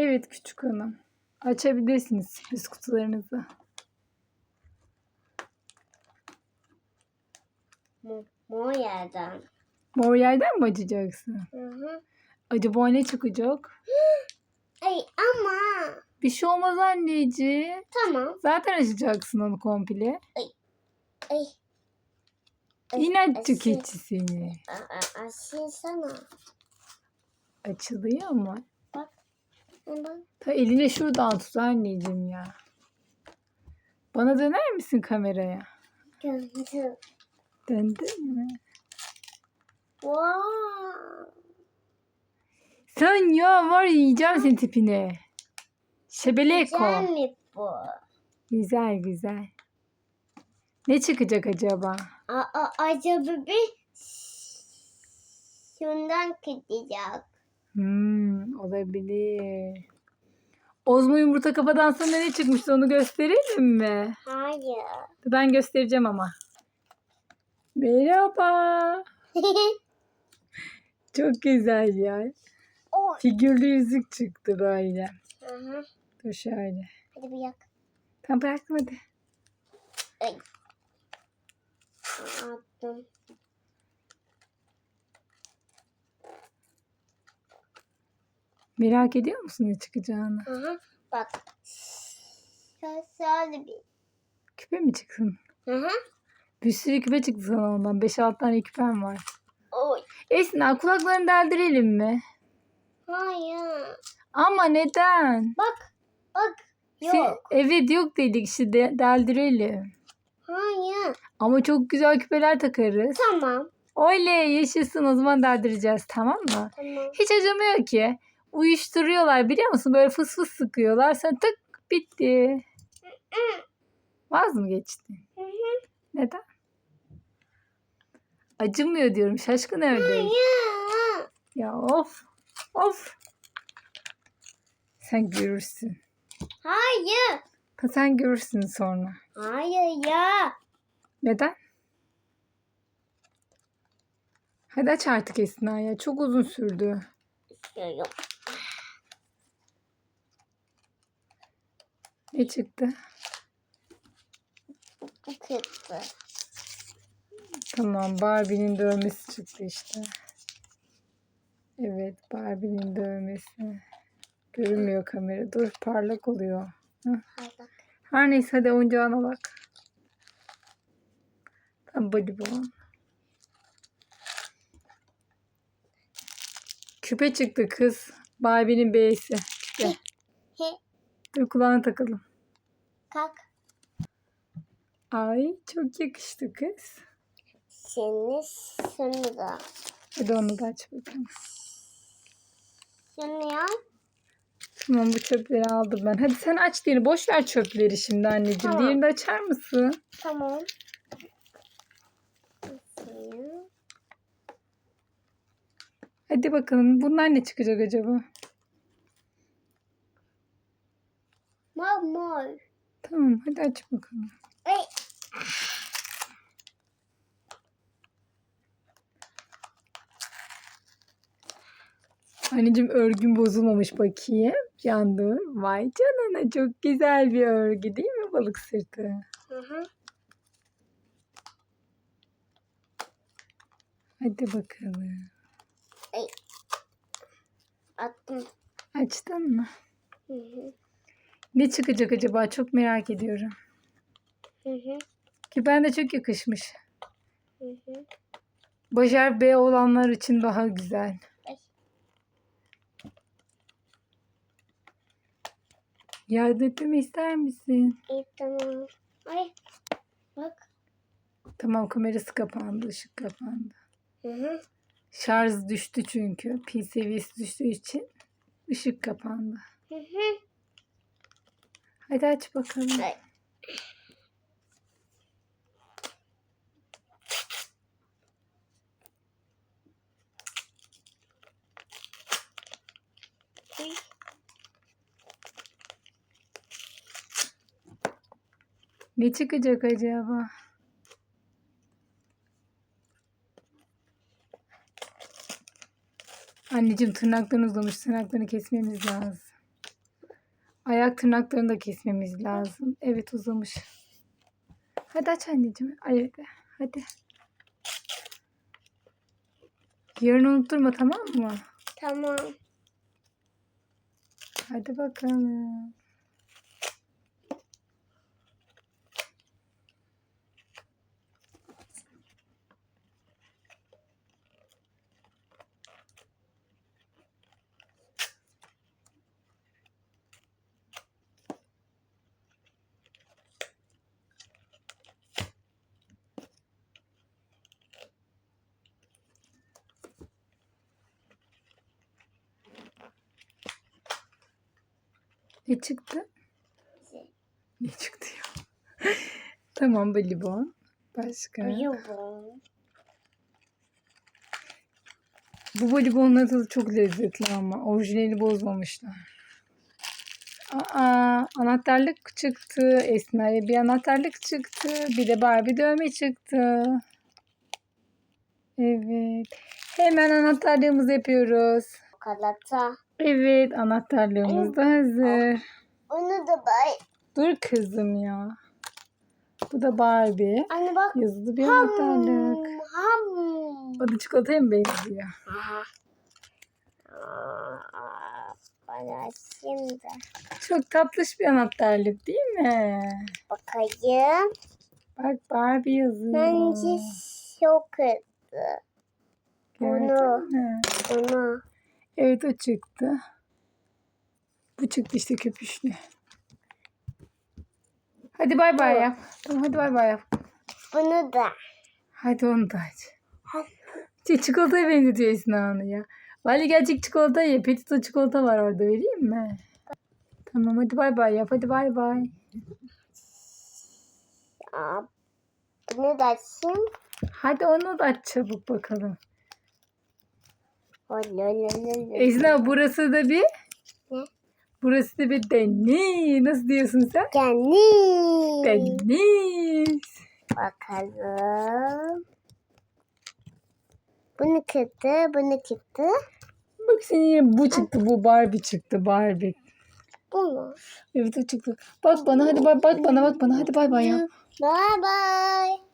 Evet küçük hanım. Açabilirsiniz sürpriz kutularınızı. Mor, mor yerden. Mor yerden mi açacaksın? Hı hı. Acaba ne çıkacak? Ay ama. Bir şey olmaz anneciğim. Tamam. Zaten açacaksın onu komple. Ay. Ay, İnatçı açayım. keçi seni. a- a- Açayım sana. Açılıyor mu? Ta eline şuradan tut anneciğim ya. Bana döner misin kameraya? Gördüm. Döndün mü? Wow. Sen ya var yiyeceğim senin tipine. Şebeleko. Güzel mi bu? Güzel güzel. Ne çıkacak acaba? A, a, acaba bir şundan gidecek. Hmm, olabilir. Ozmo yumurta kafadan sonra ne çıkmıştı onu gösterelim mi? Hayır. Ben göstereceğim ama. Merhaba. Çok güzel ya. o. Figürlü yüzük çıktı böyle. Hı hı. Dur şöyle. Hadi bir yak. Tamam bıraktım hadi. Ay. Attım. Merak ediyor musun ne çıkacağını? Hı hı. Bak. Şöyle bir. Küpe mi çıksın? Hı hı. Bir sürü küpe çıktı sana ondan. 5-6 tane küpem var. Oy. Esna kulaklarını deldirelim mi? Hayır. Ama neden? Bak. Bak. Yok. Se- evet yok dedik işte de- deldirelim. Hayır. Ama çok güzel küpeler takarız. Tamam. Oley yaşasın o zaman deldireceğiz tamam mı? Tamam. Hiç acımıyor ki. Uyuşturuyorlar biliyor musun? Böyle fıs fıs sıkıyorlar. Sen tık bitti. Vaz mı hı. Neden? Acımıyor diyorum. Şaşkın. Hayır. Ya of. Of. Sen görürsün. Hayır. Ha, Sen görürsün sonra. Hayır ya. Neden? Hadi aç artık Esna ya. Çok uzun sürdü. İstiyorum. Ne çıktı? Bu kıttı. Tamam Barbie'nin dövmesi çıktı işte. Evet Barbie'nin dövmesi. Görünmüyor kamera. Dur parlak oluyor. Her neyse hadi oyuncağına bak. Ben bonibon. Küpe çıktı kız. Barbie'nin B'si. Küpe. Dur kulağına takalım. Kalk. Ay çok yakıştı kız. Seni şunu da. Hadi onu da aç bakalım. Şunu yap. Tamam bu çöpleri aldım ben. Hadi sen aç diğerini. Boş ver çöpleri şimdi anneciğim. Tamam. Diğerini de açar mısın? Tamam. Hadi bakalım. Bunlar ne çıkacak acaba? Mor mor. Tamam hadi aç bakalım. Ay. Anneciğim örgün bozulmamış bakayım. Can dur. Vay canına çok güzel bir örgü değil mi balık sırtı? Hı hı. Hadi bakalım. Attım. Açtın mı? Hı hı. Ne çıkacak acaba? Çok merak ediyorum. Hı hı. Ki ben de çok yakışmış. Hı hı. Bajar B olanlar için daha güzel. Yardım etmemi ister misin? İyi tamam. Ay. Bak. Tamam kamerası kapandı, ışık kapandı. Hı hı. Şarj düştü çünkü. Pil seviyesi düştüğü için ışık kapandı. Hı hı. Hadi aç bakalım. Ne çıkacak acaba? Anneciğim tırnakların uzamış. Tırnaklarını kesmemiz lazım. Ayak tırnaklarını da kesmemiz lazım. Evet uzamış. Hadi aç anneciğim. Ay, hadi. Yarın unutturma tamam mı? Tamam. Hadi bakalım. Ne çıktı? Ne çıktı ya? tamam balibon. Başka? Bu balibonların tadı çok lezzetli ama. Orijinali bozmamışlar. Aa, anahtarlık çıktı. Esmer'e bir anahtarlık çıktı. Bir de Barbie dövme çıktı. Evet. Hemen anahtarlığımızı yapıyoruz. Kalata. Evet anahtarlığımız da hazır. Onu da bay. Dur kızım ya. Bu da Barbie. Anne bak. Yazılı bir Ham. anahtarlık. Ham. O da çikolataya mı benziyor? Aha. Bana şimdi Çok tatlış bir anahtarlık değil mi? bakayım. Bak Barbie yazıyor. Bence çok hızlı. Mü? Bunu. Evet o çıktı. Bu çıktı işte köpüşlü. Hadi bay bay yap. Tamam hadi bay bay yap. Bunu da. Hadi onu da aç. Şey, çikolataya benzetiyor Esna onu ya. Vali gerçek çikolata ye. Petito çikolata var orada vereyim mi? Tamam hadi bay bay yap. Hadi bay bay. Bunu da açayım. Hadi onu da aç çabuk bakalım. Esna burası da bir Ne? Burası da bir deniz. Nasıl diyorsun sen? Deniz. Deniz. Bakalım. Bunu kırdı, bunu kırdı. Bak senin yine bu çıktı. Bu Barbie çıktı. Barbie. Bu mu? Evet o çıktı. Bak bana hadi bak, bak bana bak bana. Hadi bay bay ya. Bye bye.